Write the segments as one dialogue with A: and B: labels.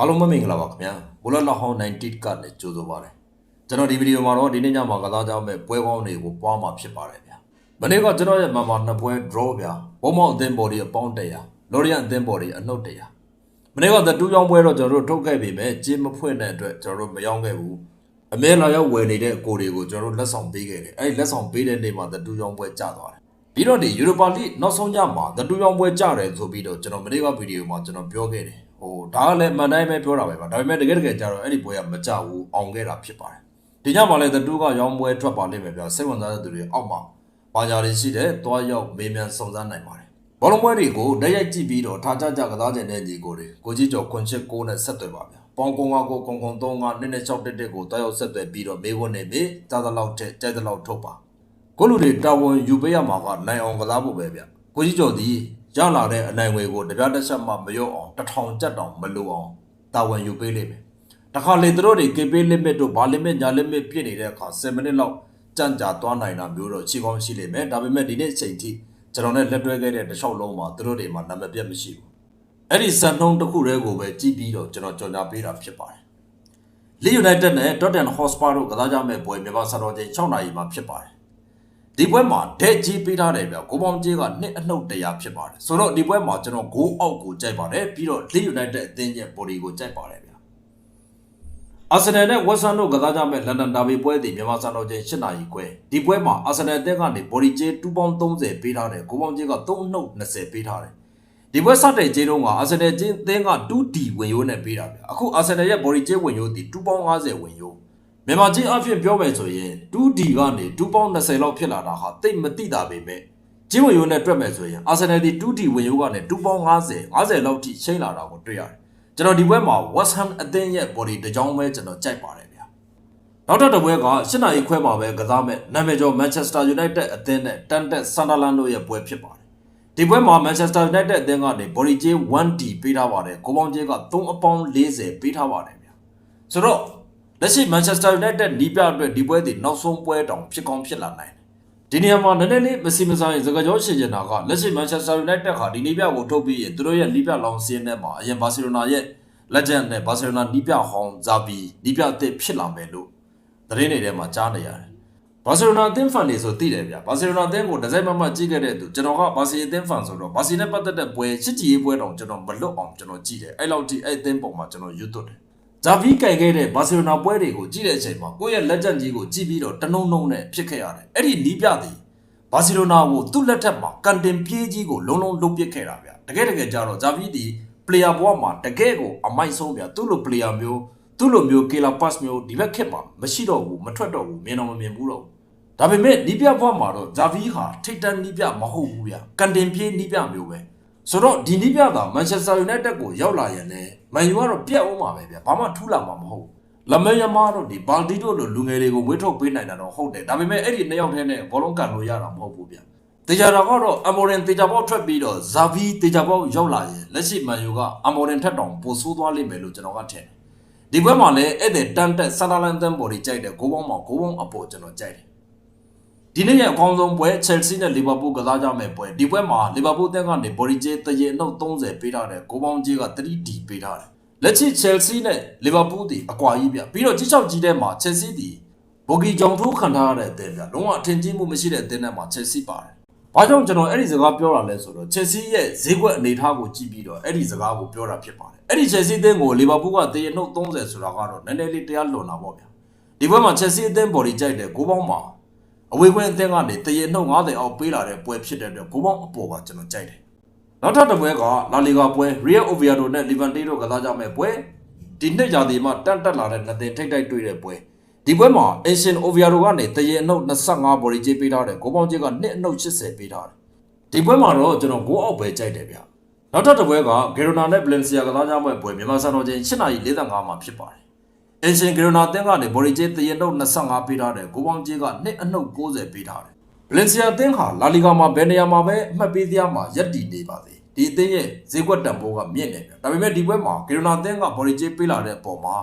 A: အားလုံးမင်္ဂလာပါခင်ဗျာဘိုလလောက်ဟောင်း90ကလည်းကြိုဆိုပါရစေကျွန်တော်ဒီဗီဒီယိုမှာတော့ဒီနေ့ညမှာကစားကြမဲ့ပွဲကောင်းတွေကိုပွားမှာဖြစ်ပါတယ်ဗျာမနေ့ကကျွန်တော်ရဲ့မမနှစ်ပွဲ draw ဗျာဘုံမောင်အသင်းဘော်ဒီအပေါင်း100လော်ရီယန်အသင်းဘော်ဒီအနှုတ်100မနေ့ကသတူးကြောင်းပွဲတော့ကျွန်တော်တို့ထုတ်ခဲ့ပြီမဲ့ဂျင်းမဖွင့်တဲ့အတွက်ကျွန်တော်တို့မရောက်ခဲ့ဘူးအမဲလာရောက်ဝယ်နေတဲ့ကိုတွေကိုကျွန်တော်တို့လက်ဆောင်ပေးခဲ့တယ်အဲ့ဒီလက်ဆောင်ပေးတဲ့နေ့မှာသတူးကြောင်းပွဲကျသွားတယ်ပြီးတော့ဒီယူရိုပါလိနောက်ဆုံးကြမှာသတူးကြောင်းပွဲကျတယ်ဆိုပြီးတော့ကျွန်တော်မနေ့ကဗီဒီယိုမှာကျွန်တော်ပြောခဲ့တယ် ဟိုဒါကလည်းမန်တိုင်းပဲပြောတာပဲပါဒါပေမဲ့တကယ်တကယ်ကျတော့အဲ့ဒီပွဲကမကျဘူးအောင်ခဲ့တာဖြစ်ပါတယ်ဒီညမှာလည်းသတူးကရောင်းပွဲထွက်ပါလိမ့်မယ်ဗျာစိတ်ဝင်စားတဲ့သူတွေအောက်မှာပါညာတွေရှိတယ်တွားရောက်မေးမြန်းစုံစမ်းနိုင်ပါတယ်ဘောလုံးပွဲတွေကိုတိုက်ရိုက်ကြည့်ပြီးတော့ထားကြကြကစားခြင်းတဲ့ညီကိုတွေကိုကြီးကျော်ခွန်ချစ်ကိုနဲ့ဆက်သွယ်ပါဗျာပေါင်ကုံကကိုကုံကုံ3ကနည်းနည်း6တက်တက်ကိုတွားရောက်ဆက်သွယ်ပြီးတော့မေးခွန်းနဲ့မေးကြားသလောက်တဲ့ကြိုက်သလောက်ထုတ်ပါကိုလူတွေတာဝန်ယူပေးရမှာကနိုင်အောင်ကစားဖို့ပဲဗျကိုကြီးကျော်ဒီ ရလာတဲ့အနိုင်ငွေကိုတပြားတစ်ချက်မှမရော့အောင်တစ်ထောင်ကြက်တောင်မလိုအောင်တာဝန်ယူပေးလိမ့်မယ်တခါလေသူတို့တွေ KP limit တို့ဘာ limit ညာ limit ပြည့်နေတဲ့အခါ7မိနစ်လောက်ကြန့်ကြာသွားနိုင်တာမျိုးတော့ရှိကောင်းရှိလိမ့်မယ်ဒါပေမဲ့ဒီနေ့အချိန်ထိကျွန်တော်နဲ့လက်တွဲခဲ့တဲ့တစ်လျှောက်လုံးမှာသူတို့တွေမှာနာမည်ပြတ်မရှိဘူးအဲ့ဒီစံနှုန်းတစ်ခုတည်းကိုပဲကြည့်ပြီးတော့ကျွန်တော်ကြော်ညာပေးတာဖြစ်ပါတယ်။ Leeds United နဲ့ Tottenham Hotspur တို့ကစားကြမဲ့ပွဲမြန်မာစံတော်ချိန်6နာရီမှာဖြစ်ပါတယ်။ ဒီပွဲမှာဒက်ကြီးပေးထားတယ်ဗျ။ကိုပေါင်းကြီးကနှစ်အနှုတ်တရားဖြစ်ပါတယ်။ဆိုတော့ဒီပွဲမှာကျွန်တော်ဂိုးအောက်ကိုကြိုက်ပါတယ်ပြီးတော့ Leeds United အသင်းရဲ့ body ကိုကြိုက်ပါတယ်ဗျ။ Arsenal နဲ့ West Ham တို့ကစားကြမဲ့ London Derby ပွဲသည်မြန်မာစံတော်ချိန်8နာရီခွဲဒီပွဲမှာ Arsenal အသင်းကနေ body ကြီး2.30ပေးထားတယ်ကိုပေါင်းကြီးက3နှုတ်20ပေးထားတယ်ဒီဘက်စတဲ့ဂျေတုံးကအာဆင်နယ်ချင်းအသင်းက 2D ဝင်ရိုးနဲ့ပေးတာဗျအခုအာဆင်နယ်ရဲ့ body ချင်းဝင်ရိုးဒီ2.50ဝင်ရိုး မြန်မာချင်းအဖြစ်ပြောမယ်ဆိုရင် 2D ကနေ2.20လောက်ဖြစ်လာတာဟာတိတ်မတိတာပဲမဲ့ချင်းဝင်ရိုးနဲ့တွက်မယ်ဆိုရင်အာဆင်နယ်ဒီ 2D ဝင်ရိုးကနေ2.50 50လောက်ထိချိန်လာတာကိုတွေ့ရတယ်ကျွန်တော်ဒီဘက်မှာ West Ham အသင်းရဲ့ body တစ်ကြောင်းပဲကျွန်တော်ကြိုက်ပါတယ်ဗျနောက်ထပ်တစ်ပွဲက၈နာရီခွဲမှာပဲကစားမဲ့နာမည်ကျော် Manchester United အသင်းနဲ့တန်တက် Sunderland တို့ရဲ့ပွဲဖြစ်ပါတယ်။ဒီပွဲမှာ Manchester United အသင်းကနေ body ကျေး 1D ပေးထားပါတယ်။ကိုပေါင်းကျေးက3အပေါင်း40ပေးထားပါတယ်ဗျာ။ဆိုတော့ လက်ရှိ Manchester United နီးပြအတွက်ဒီပွဲဒီနောက်ဆုံးပွဲတောင်ဖြစ်ကောင်းဖြစ်လာနိုင်တယ်။ဒီနေရာမှာနည်းနည်းလေးမစီမဆိုင်စကားကြောရှင်းနေတာကလက်ရှိ Manchester United ဟာဒီနီးပြကိုထုတ်ပြီးရင်သူတို့ရဲ့နီးပြလောင်စင်းထဲမှာအရင် Barcelona ရဲ့ legend နဲ့ Barcelona နီးပြဟောင်းဇာဘီနီးပြအသစ်ဖြစ်လာမယ်လို့သတင်းတွေထဲမှာကြားနေရတယ်။ဘာစီလိုနာအသင်းဖန်တွေဆိုသိတယ်ဗျာ။ဘာစီလိုနာအသင်းကိုဒီဇိုင်းမမကြည့်ခဲ့တဲ့သူကျွန်တော်ကဘာစီအသင်းဖန်ဆိုတော့ဘာစီနဲ့ပတ်သက်တဲ့ပွဲချစ်ကြည်ရေးပွဲတောင်ကျွန်တော်မလွတ်အောင်ကျွန်တော်ကြည့်တယ်။အဲ့လောက်ထိအဲ့အသင်းပုံမှာကျွန်တော်ရွတ်သွတ်တယ်။ ဇာဗီကန်ခဲ့တဲ့ဘာစီလိုနာပွဲတွေကိုကြည့်တဲ့အချိန်မှာကိုယ့်ရဲ့လက်ချက်ကြီးကိုကြည့်ပြီးတော့တနုံနုံနဲ့ဖြစ်ခဲ့ရတယ်။အဲ့ဒီနီးပြသည်ဘာစီလိုနာကိုသူ့လက်ထက်မှာကန်တင်ပြေးကြီးကိုလုံးလုံးလုံးပစ်ခဲ့တာဗျာ။တကယ်တကယ်ကြတော့ဇာဗီဒီ player ဘဝမှာတကယ်ကိုအမိုက်ဆုံးဗျာ။သူ့လို player မျိုးသူ့လိုမျိုးကေလာပတ်မျိုးဒီဘက်ခက်မှာမရှိတော့ဘူးမထွက်တော့ဘူးမြင်တော့မမြင်ဘူးတော့ဒါပေမဲ့နီးပြဘွားမှာတော့ဇာဗီဟာထိတ်တန့်နီးပြမဟုတ်ဘူးဗျာကန်တင်ပြေးနီးပြမျိုးပဲ ဆိုတော့ဒီနီးပြကမန်ချက်စတာယူနိုက်တက်ကိုရောက်လာရင်လည်းမန်ယူကတော့ပြတ်အောင်ပါပဲဗျာဘာမှထူးလာမှာမဟုတ်လမန်ယမားတို့ဒီဘာလ်တီတို့လိုလူငယ်တွေကိုမွေးထုတ်ပေးနိုင်တာတော့ဟုတ်တယ်ဒါပေမဲ့အဲ့ဒီနှစ်ယောက်တည်းနဲ့ဘောလုံးကန်လို့ရတာမဟုတ်ဘူးဗျာတေချာတော့ကတော့အမော်ရင်တေချာပေါက်ထွက်ပြီးတော့ဇာဗီတေချာပေါက်ရောက်လာရင်လက်ရှိမန်ယူကအမော်ရင်ထက်တောင်ပိုဆိုးသွားလိမ့်မယ်လို့ကျွန်တော်ကထင်တယ်ဒီဘက်မှာလည်းအဲ့တဲ့တန်တက်ဆာလာလန်တန်ဘော်ဒီကြိုက်တယ်ဂိုးပေါင်းမှာဂိုးပေါင်းအပေါ်ကျွန်တော်ကြိုက်တယ် ဒီနေ့ရဲ့အကောင်းဆုံးပွဲ Chelsea နဲ့ Liverpool ကစားကြမယ့်ပွဲဒီပွဲမှာ Liverpool တက်ကနေ body ကျေးတရေအနှုတ်30ပေးထားတယ်ဂိုးပေါင်းကျေးက 3D ပေးထားတယ်လက်ရှိ Chelsea နဲ့ Liverpool ဒီအကွာကြီးပြပြီးတော့ကြီးချောက်ကြီးတဲ့မှာ Chelsea ဒီဘော်ဂီကြောင်ထိုးခံထားရတဲ့အသင်းပြလုံးဝအထင်ကြီးမှုမရှိတဲ့အသင်းနဲ့မှာ Chelsea ပါတယ်ဘာကြောင့်ကျွန်တော်အဲ့ဒီစကားပြောတာလဲဆိုတော့ Chelsea ရဲ့ဈေးကွက်အနေအထားကိုကြည့်ပြီးတော့အဲ့ဒီစကားကိုပြောတာဖြစ်ပါတယ်အဲ့ဒီ Chelsea အသင်းကို Liverpool ကတရေနှုတ်30ဆိုတာကတော့နည်းနည်းလေးတရားလွန်တာပေါ့ဗျာဒီဘက်မှာ Chelsea အသင်း body ကြိုက်တယ်ကိုပေါင်းမှာ အဝေးခွင့်အသင်းကနေတရေနှုတ်90အောက်ပေးလာတဲ့ပွဲဖြစ်တဲ့အတွက်ကိုပေါင်းအပေါ်ကကျွန်တော်ကြိုက်တယ်နောက်ထပ်တစ်ပွဲကလာလီဂါပွဲ Real Oviedo နဲ့ Levante တို့ကစားကြမယ့်ပွဲဒီနှစ်ရာသီမှာတန့်တက်လာတဲ့နှစ်သင်းထိတ်တိုက်တွေ့တဲ့ပွဲဒီပွဲမှာ Asian Oviedo ကနေတရေအနှုတ်25 body ကြေးပေးထားတယ်ကိုပေါင်းကြေးကနှစ်အနှုတ်80ပေးထားတယ်ဒီပွဲမှာတော့ကျွန်တော်ကိုအောက်ပဲကြိုက်တယ်ဗျာနောက်ထပ်တစ်ပွဲကဂေရိုနာနဲ့ဗလင်စီယာကစားကြမဲ့ပွဲမြန်မာစံတော်ချိန်8:45မှာဖြစ်ပါတယ်။ အင်ရှင်ဂေရိုနာအသင်းကနေဘော်ရီဂျေတရင်တော့25ပေးထားတယ်။ကိုပေါင်းကြီးကနှစ်အနှုတ်60ပေးထားတယ်။ဗလင်စီယာအသင်းဟာလာလီဂါမှာဘယ်နေရာမှာပဲအမှတ်ပေးတရားမှာရပ်တည်နေပါသေး။ဒီအသင်းရဲ့ဈေးကွက်တန်ဖိုးကမြင့်နေပြီ။ဒါပေမဲ့ဒီပွဲမှာဂေရိုနာအသင်းကဘော်ရီဂျေပေးလာတဲ့အပေါ်မှာ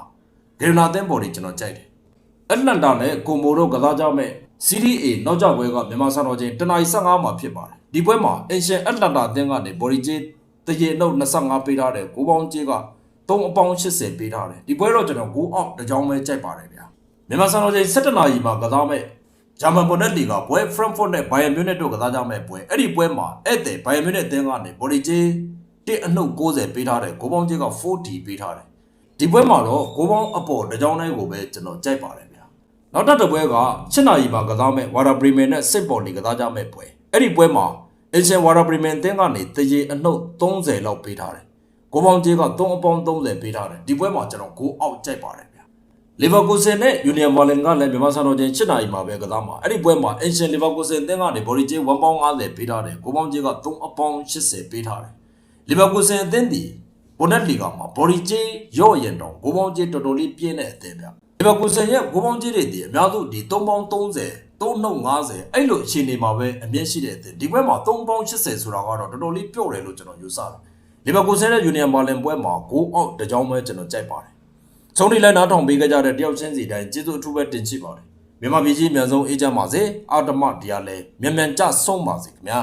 A: ဂေရိုနာအသင်းဘော်ရီကျွန်တော်ကြိုက်တယ်။အတ္တလန်တာနဲ့ကိုမိုတို့ကစားကြမဲ့စီးရီး A နောက်ကျပွဲကမြန်မာစံတော်ချိန်10:15မှာဖြစ်ပါတယ်။ဒီပွဲမှာအင်ရှင်အတ္တလန်တာအသင်းကနေဘော်ရီဂျေတရေနှုတ်25ပေးထားတယ်ကိုပေါင်းကြီးက 3အပေါင်း80ပေးထားတယ်ဒီပွဲတော့ကျွန်တော်9အောက်တစ်ကြောင်းပဲကြိုက်ပါတယ်ဗျာမြန်မာစံတော်ချိန်17နာရီမှာကစားမဲ့ဂျာမန်ဘွန်ဒက်လီဂါပွဲ Frankfurt နဲ့ Bayern Munich တို့ကစားကြမဲ့ပွဲအဲ့ဒီပွဲမှာဧည့်သည် Bayern Munich အသင်းကနေဘော်ဒီဂျေးတစ်အနှုတ်90ပေးထားတယ်ကိုပေါင်းကြီးက 40 ပေးထားတယ်ဒီပွဲမှာတော့ကိုပေါင်းအပေါ်တစ်ကြောင်းတိုင်းကိုပဲကျွန်တော်ကြိုက်ပါတယ်ဗျာနောက်တစ်တစ်ပွဲက7နာရီမှာကစားမဲ့ Werder Bremen နဲ့စစ်ပေါ်နေကစားကြမဲ့ပွဲအဲ့ဒီပွဲမှာ Asian Werder Bremen အသင်းကနေတရေအနှုတ်30လောက်ပေးထားတယ် ကိုပေါင်းကြီးက3အပေါင်း30ပေးထားတယ်ဒီပွဲမှာကျွန်တော်9အောက်ကြိုက်ပါတယ်ဗျာလီဗာပူးဆန်နဲ့ယူနီယံဘာလင်ကလည်းမြန်မာစံတော်ချိန်7နာရီမှာပဲကစားမှာအဲ့ဒီပွဲမှာအင်ရှင်လီဗာပူးဆန်အသင်းကနေဘော်ဒီဂျေ1ပေါင်း50ပေးထားတယ်ကိုပေါင်းဂျေက3အပေါင်း80ပေးထားတယ်လီဗာပူးဆန်အသင်းဒီဘွန်ဒက်လီဂါမှာဘော်ဒီဂျေရော့ရင်တောင်ကိုပေါင်းဂျေတော်တော်လေးပြင်းတဲ့အသင်းဗျလီဗာပူးဆန်ရဲ့ကိုပေါင်းဂျေတွေဒီအများစုဒီ3ပေါင်း30 3နှုတ်50အဲ့လိုအခြေအနေမှာပဲအမြင့်ရှိတဲ့အသင်းဒီပွဲမှာ3ပေါင်း80ဆိုတာကတော့တော်တော်လေးပြော့တယ်လို့ကျွန်တော်ယူဆတယ် လီဗာပူးဆန်နဲ့ယူနီယံဘာလင်ပွဲမှာ6အောက်တစ်ကြောင်းပဲကျွန်တော်ကြိုက်ပါတယ်ဆုံးထိလိုက်နားထောင်ပေးကြတဲ့တယောက်ချင်းစီတိုင်းကျေးဇူးအထူးပဲတင်ရှိပါတယ်မြန်မာပြည်ကြီးအမြန်ဆုံးအေးချမ်းပါစေအာတမတရားလဲမြန်မြန်ကြဆုံးပါစေခင်ဗျာ